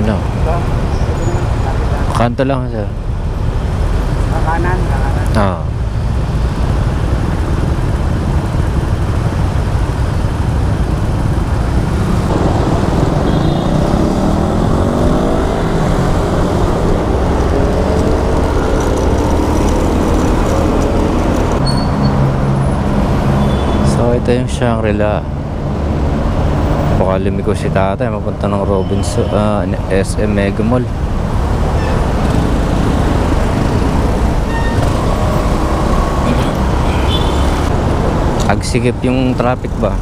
Shangri-La, Shangri-La. Yun o. Ito. Ito naman, Shangri-La. Kanto lang sir. Kakanan, kakanan. Oo. So ito yung Shangri-La. Baka lumiko si tatay mapunta ng Robinson, ah, SM Mega Mall. Agsigip yung traffic ba?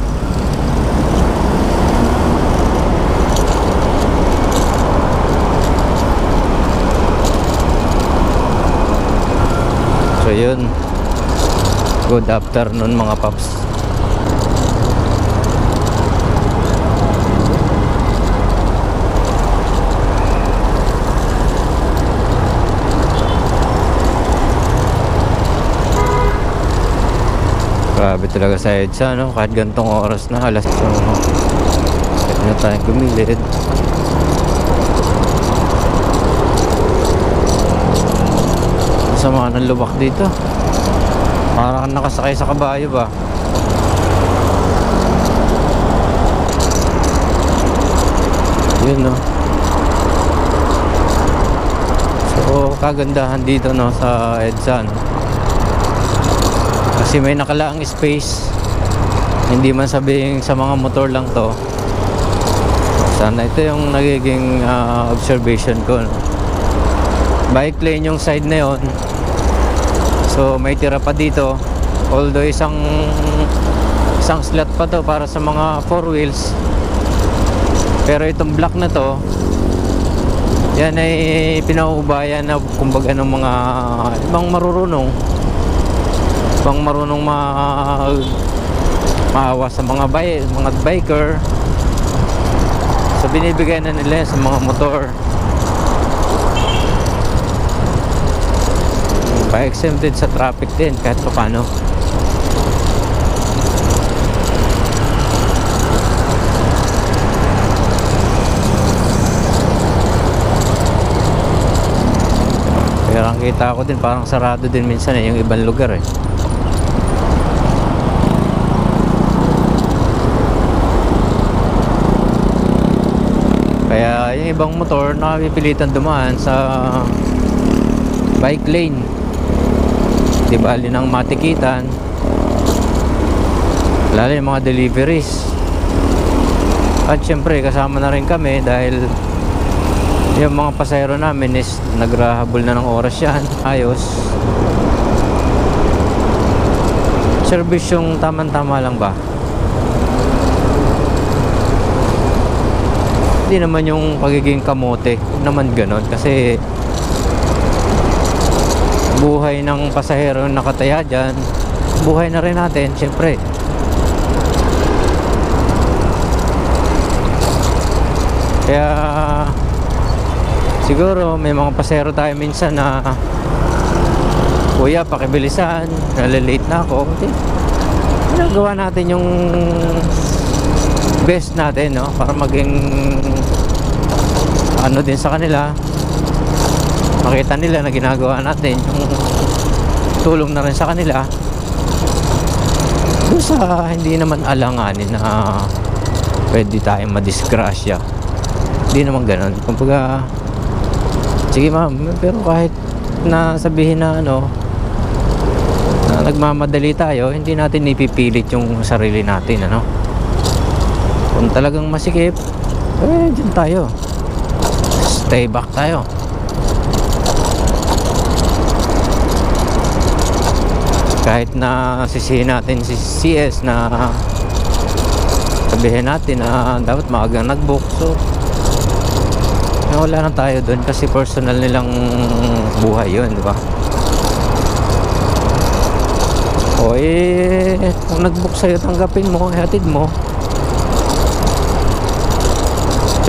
So yun. Good afternoon mga paps. Grabe talaga sa EDSA, no? Kahit gantong oras na, alas so, Pwede na tayong gumilid. Sa mga ng lubak dito. Para kang nakasakay sa kabayo ba? Yun, no? So, kagandahan dito, no? Sa EDSA, no? Kasi may nakalaang space. Hindi man sabihin sa mga motor lang to. Sana ito yung nagiging ah, observation ko. No? Bike lane yung side na yon. So may tira pa dito. Although isang isang slot pa to para sa mga four wheels. Pero itong block na to, yan ay pinauubayan na kumbaga ng mga ibang marurunong pang marunong ma maawa sa mga bay, mga biker. So binibigay na nila sa mga motor. Pa-exempted sa traffic din kahit pa paano. Pero ang kita ko din parang sarado din minsan eh, yung ibang lugar eh Kaya yung ibang motor nakapipilitan dumaan sa bike lane. Di bali ng matikitan. Lalo yung mga deliveries. At syempre kasama na rin kami dahil yung mga pasahero namin is nagrahabol na ng oras yan. Ayos. Service yung tamang-tama lang ba? Hindi naman yung pagiging kamote naman ganon. Kasi buhay ng pasahero nakataya dyan buhay na rin natin syempre. Kaya siguro may mga pasahero tayo minsan na kuya pakibilisan nalalate na ako. Okay. ginagawa natin yung best natin no para maging ano din sa kanila. Makita nila na ginagawa natin yung tulong na rin sa kanila. Doon sa hindi naman alanganin na pwede tayong madisgrasya. Hindi naman ganun. Kumbaga sige ma'am pero kahit na sabihin na ano na nagmamadali tayo hindi natin ipipilit yung sarili natin ano? Kung talagang masikip eh dyan tayo stay back tayo. Kahit na sisihin natin si CS na sabihin natin na dapat maagang nag-book so eh, wala na tayo doon kasi personal nilang buhay yun di ba? O eh kung nag-book sa'yo tanggapin mo hatid mo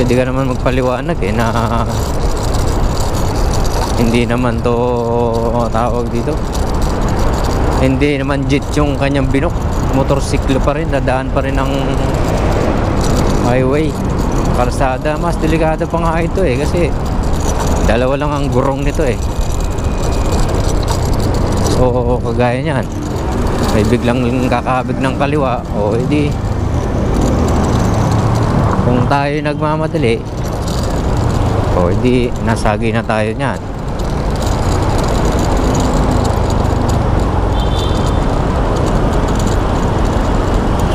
pwede ka naman magpaliwanag eh na hindi naman to tawag dito hindi naman jet yung kanyang binok motorsiklo pa rin nadaan pa rin ng highway kalsada, mas delikado pa nga ito eh kasi dalawa lang ang gurong nito eh. So, kagaya niyan. May biglang kakabig ng kaliwa, o edi kung tayo nagmamadali, o edi nasagi na tayo niyan.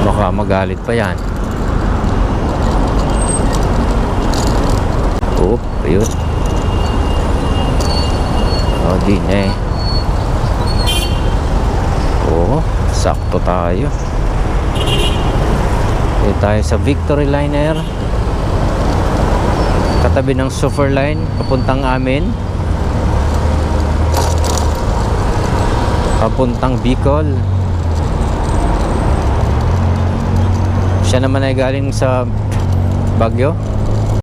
Baka magalit pa yan. Oh, ayun. Oh, di na eh. Oo, sakto tayo. Dito tayo sa Victory Liner. Katabi ng Super Line, papuntang amin. Papuntang Bicol. Siya naman ay galing sa Baguio.